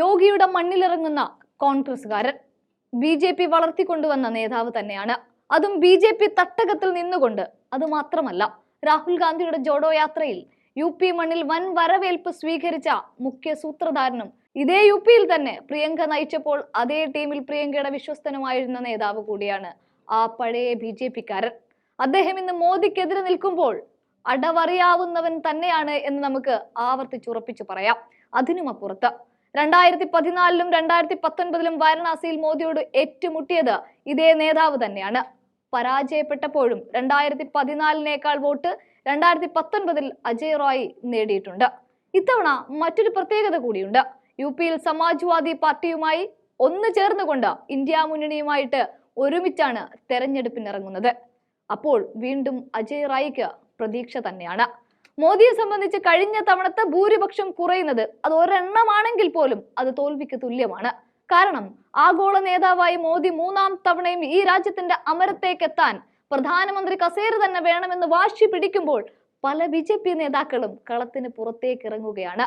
യോഗിയുടെ മണ്ണിലിറങ്ങുന്ന കോൺഗ്രസുകാരൻ ബി ജെ പി വളർത്തിക്കൊണ്ടുവന്ന നേതാവ് തന്നെയാണ്. അതും ബി ജെ പി തട്ടകത്തിൽ നിന്നുകൊണ്ട്. അത് മാത്രമല്ല രാഹുൽ ഗാന്ധിയുടെ ജോഡോ യാത്രയിൽ യു പി മണ്ണിൽ വൻ വരവേൽപ്പ് സ്വീകരിച്ച മുഖ്യ സൂത്രധാരനും ഇതേ യു പിയിൽ തന്നെ പ്രിയങ്ക നയിച്ചപ്പോൾ അതേ ടീമിൽ പ്രിയങ്കയുടെ വിശ്വസ്തനുമായിരുന്ന നേതാവ് കൂടിയാണ് ആ പഴയ ബി ജെ പിക്കാരൻ. അദ്ദേഹം ഇന്ന് മോദിക്കെതിരെ നിൽക്കുമ്പോൾ അടവറിയാവുന്നവൻ തന്നെയാണ് എന്ന് നമുക്ക് ആവർത്തിച്ചുറപ്പിച്ചു പറയാം. അതിനുമപ്പുറത്ത് രണ്ടായിരത്തി പതിനാലിലും രണ്ടായിരത്തി പത്തൊൻപതിലും വാരണാസിയിൽ മോദിയോട് ഏറ്റുമുട്ടിയത് ഇതേ നേതാവ് തന്നെയാണ്. പരാജയപ്പെട്ടപ്പോഴും രണ്ടായിരത്തി പതിനാലിനേക്കാൾ വോട്ട് രണ്ടായിരത്തി പത്തൊൻപതിൽ അജയ് റോയ് നേടിയിട്ടുണ്ട്. ഇത്തവണ മറ്റൊരു പ്രത്യേകത കൂടിയുണ്ട്. യു പിയിൽ സമാജ്വാദി പാർട്ടിയുമായി ഒന്നു ചേർന്നുകൊണ്ട് ഇന്ത്യ മുന്നണിയുമായിട്ട് ഒരുമിച്ചാണ് തെരഞ്ഞെടുപ്പിനിറങ്ങുന്നത്. അപ്പോൾ വീണ്ടും അജയ് റായിക്ക് പ്രതീക്ഷ തന്നെയാണ്. മോദിയെ സംബന്ധിച്ച് കഴിഞ്ഞ തവണത്തെ ഭൂരിപക്ഷം കുറയുന്നത് അത് ഒരെണ്ണമാണെങ്കിൽ പോലും അത് തോൽവിക്ക് തുല്യമാണ്. കാരണം ആഗോള നേതാവായി മോദി മൂന്നാം തവണയും ഈ രാജ്യത്തിന്റെ അമരത്തേക്കെത്താൻ പ്രധാനമന്ത്രി കസേര തന്നെ വേണമെന്ന് വാശി പിടിക്കുമ്പോൾ പല ബി നേതാക്കളും കളത്തിന് പുറത്തേക്ക് ഇറങ്ങുകയാണ്.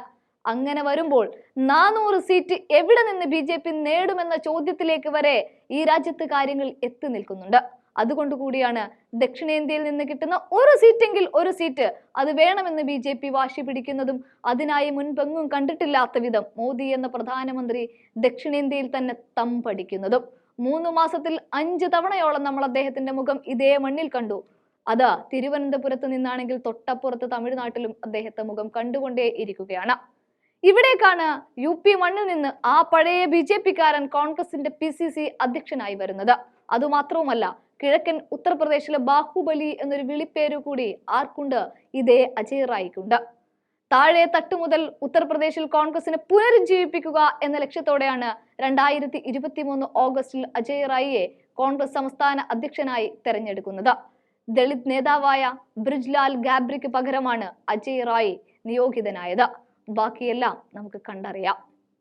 അങ്ങനെ വരുമ്പോൾ നാനൂറ് സീറ്റ് എവിടെ നിന്ന് ബി ജെ പി നേടുമെന്ന ചോദ്യത്തിലേക്ക് വരെ ഈ രാജ്യത്ത് കാര്യങ്ങൾ എത്തി നിൽക്കുന്നുണ്ട്. അതുകൊണ്ട് കൂടിയാണ് ദക്ഷിണേന്ത്യയിൽ നിന്ന് കിട്ടുന്ന ഒരു സീറ്റെങ്കിൽ ഒരു സീറ്റ് അത് വേണമെന്ന് ബി ജെ പി വാശി പിടിക്കുന്നതും അതിനായി മുൻപെങ്ങും കണ്ടിട്ടില്ലാത്ത വിധം മോദി എന്ന പ്രധാനമന്ത്രി ദക്ഷിണേന്ത്യയിൽ തന്നെ തം പഠിക്കുന്നതും. മൂന്ന് മാസത്തിൽ അഞ്ച് തവണയോളം നമ്മൾ അദ്ദേഹത്തിന്റെ മുഖം ഇതേ മണ്ണിൽ കണ്ടു. അത് തിരുവനന്തപുരത്ത് നിന്നാണെങ്കിൽ തൊട്ടപ്പുറത്ത് തമിഴ്നാട്ടിലും അദ്ദേഹത്തെ മുഖം കണ്ടുകൊണ്ടേ ഇരിക്കുകയാണ്. ഇവിടേക്കാണ് യു പി മണ്ണിൽ നിന്ന് ആ പഴയ ബി ജെ പിക്കാരൻ കോൺഗ്രസിന്റെ പി സി സി അധ്യക്ഷനായി വരുന്നത്. അതുമാത്രവുമല്ല കിഴക്കൻ ഉത്തർപ്രദേശിലെ ബാഹുബലി എന്നൊരു വിളിപ്പേരു കൂടി ആർക്കുണ്ട്? ഇതേ അജയ് റായിക്കുണ്ട്. താഴെ തട്ടു മുതൽ ഉത്തർപ്രദേശിൽ കോൺഗ്രസിനെ പുനരുജ്ജീവിപ്പിക്കുക എന്ന ലക്ഷ്യത്തോടെയാണ് രണ്ടായിരത്തി ഇരുപത്തി മൂന്ന് ഓഗസ്റ്റിൽ അജയ് റായിയെ കോൺഗ്രസ് സംസ്ഥാന അധ്യക്ഷനായി തെരഞ്ഞെടുക്കുന്നത്. ദളിത് നേതാവായ ബ്രിജ്ലാൽ ഗാബ്രിക്ക് പകരമാണ് അജയ് റായി നിയോഗിതനായത്. ബാക്കിയെല്ലാം നമുക്ക് കണ്ടറിയാം.